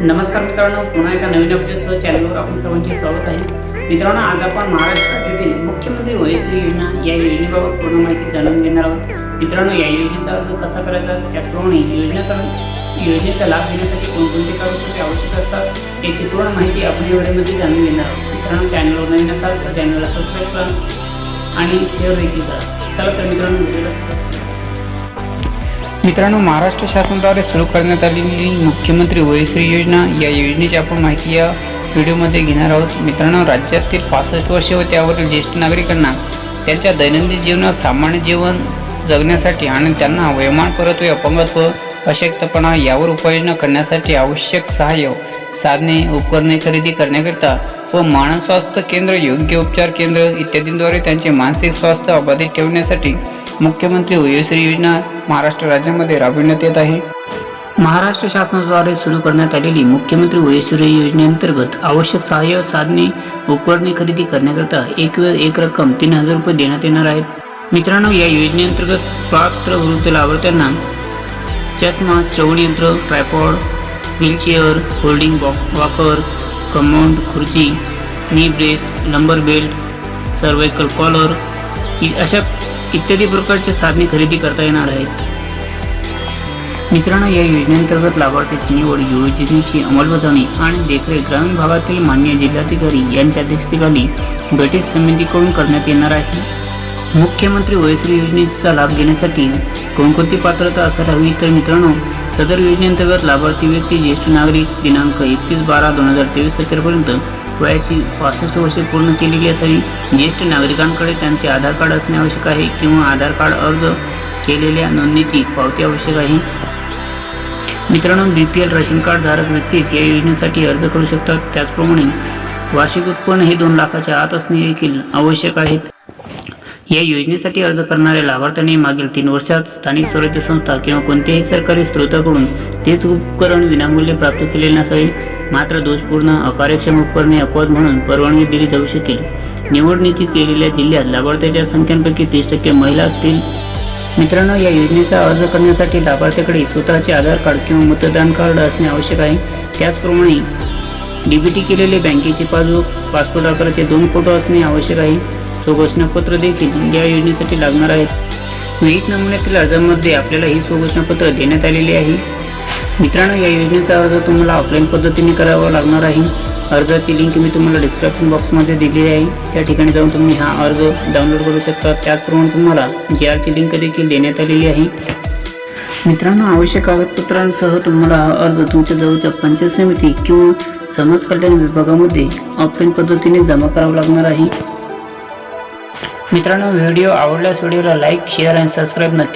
नमस्कार मित्रांनो पुन्हा एका नवीन अपडेटसह चॅनलवर आपण सर्वांचे स्वागत आहे. मित्रांनो आज आपण महाराष्ट्र राज्यातील मुख्यमंत्री वयश्री योजना या योजनेबाबत पूर्ण माहिती जाणून घेणार आहोत. मित्रांनो या योजनेचा अर्ज कसा करायचा? त्याप्रमाणे योजना योजनेचा लाभ घेण्यासाठी कोणकोणते कागदपत्रे आवश्यक असतात? याची पूर्ण माहिती आपण या व्हिडिओमध्ये जाणून घेणार आहोत. मित्रांनो चॅनलवर नवीन असाल तर चॅनलला सबस्क्राईब करा आणि शेअर देखील करा. चला तर मित्रांनो व्हिडिओला मित्रांनो महाराष्ट्र शासनाद्वारे सुरू करण्यात आलेली मुख्यमंत्री वयश्री योजना या योजनेची आपण माहिती या व्हिडिओमध्ये घेणार आहोत. मित्रांनो राज्यातील पासष्ट वर्षे व त्यावरील ज्येष्ठ नागरिकांना त्यांच्या दैनंदिन जीवनात सामान्य जीवन जगण्यासाठी आणि त्यांना वयोमान परत्वे अपंगत्व अशक्तपणा यावर उपाययोजना करण्यासाठी आवश्यक सहाय्य साधने उपकरणे खरेदी करण्याकरिता व मानस स्वास्थ्य केंद्र योग्य उपचार केंद्र इत्यादींद्वारे त्यांचे मानसिक स्वास्थ्य अबाधित ठेवण्यासाठी मुख्यमंत्री वयोश्री योजना महाराष्ट्र राज्यामध्ये राबविण्यात येत आहे. महाराष्ट्र शासनाद्वारे सुरू करण्यात आलेली मुख्यमंत्री वयोश्री योजनेअंतर्गत आवश्यक सहाय्य साधने उपकरणे खरेदी करण्याकरता एक वेळ एक रक्कम तीन हजार रुपये देण्यात येणार आहेत. मित्रांनो या योजनेअंतर्गत पात्र वृद्ध लाभार्थ्यांना चष्मा श्रवणयंत्र ट्रायपॉड व्हीलचेअर होल्डिंग बॉक वॉकर कमाउंड खुर्ची knee brace number belt cervical collar अशा इत्यादी प्रकारचे साधने खरेदी करता येणार आहेत. मित्रांनो या योजनेअंतर्गत लाभार्थ्याची निवड योजनेची अंमलबजावणी आणि देखरेख ग्रामीण भागातील मान्य जिल्हाधिकारी यांच्या अध्यक्षतेखाली गटित समितीकडून करण्यात येणार आहे. मुख्यमंत्री वयस्कर योजनेचा लाभ घेण्यासाठी कोणकोणती पात्रता असायला हवी तर मित्रांनो सदर योजनेअंतर्गत लाभार्थी व्यक्ती ज्येष्ठ नागरिक दिनांक एकतीस बारा दोन हजार तेवीस अखेरपर्यंत वयाची पासष्ट वर्षे पूर्ण केलेली असावी. ज्येष्ठ नागरिकांकडे त्यांचे आधार कार्ड असणे आवश्यक आहे किंवा आधार कार्ड अर्ज केलेल्या नोंदणीची पावती आवश्यक आहे. मित्रांनो B P L ration card धारक व्यक्तीच या योजनेसाठी अर्ज करू शकतात. त्याचप्रमाणे वार्षिक उत्पन्न हे दोन लाखाच्या आत असणे देखील आवश्यक आहेत या योजनेसाठी अर्ज करणाऱ्या लाभार्थ्यांनी मागील तीन वर्षात स्थानिक स्वराज्य संस्था किंवा कोणत्याही सरकारी स्रोताकडून तेच उपकरण विनामूल्य प्राप्त केलेले नसावे मात्र दोषपूर्ण अकार्यक्षम उपकरणे अपवाद म्हणून परवानगी दिली जाऊ शकेल. निवड निश्चित केलेल्या जिल्ह्यात लाभार्थ्याच्या संख्यांपैकी तीस टक्के महिला असतील. मित्रांनो या योजनेचा अर्ज करण्यासाठी लाभार्थ्याकडे स्वतःचे आधार कार्ड किंवा मतदान कार्ड असणे आवश्यक आहे. त्याचप्रमाणे डीबीटी केलेले बँकेचे पासबुक पासपोर्ट आकाराचे दोन फोटो असणे आवश्यक आहे. स्वघोषणापत्र देखील या योजनेसाठी लागणार आहेत विहित नमुन्यातील अर्जामध्ये आपल्याला ही स्वघोषणापत्र देण्यात आलेली आहे. मित्रांनो या योजनेचा अर्ज तुम्हाला ऑफलाईन पद्धतीने करावा लागणार आहे. अर्जाची लिंक मी तुम्हाला डिस्क्रिप्शन बॉक्समध्ये दिलेली आहे. त्या ठिकाणी जाऊन तुम्ही हा अर्ज डाउनलोड करू शकता. त्याचप्रमाणे तुम्हाला जी आरची लिंक देखील देण्यात आलेली आहे. मित्रांनो आवश्यक कागदपत्रांसह तुम्हाला हा अर्ज तुमच्या जवळच्या पंचायत समिती किंवा समाज कल्याण विभागामध्ये ऑफलाईन पद्धतीने जमा करावा लागणार आहे. मित्रांनो व्हिडिओ आवडल्यास व्हिडिओला लाईक शेअर आणि सबस्क्राईब नक्की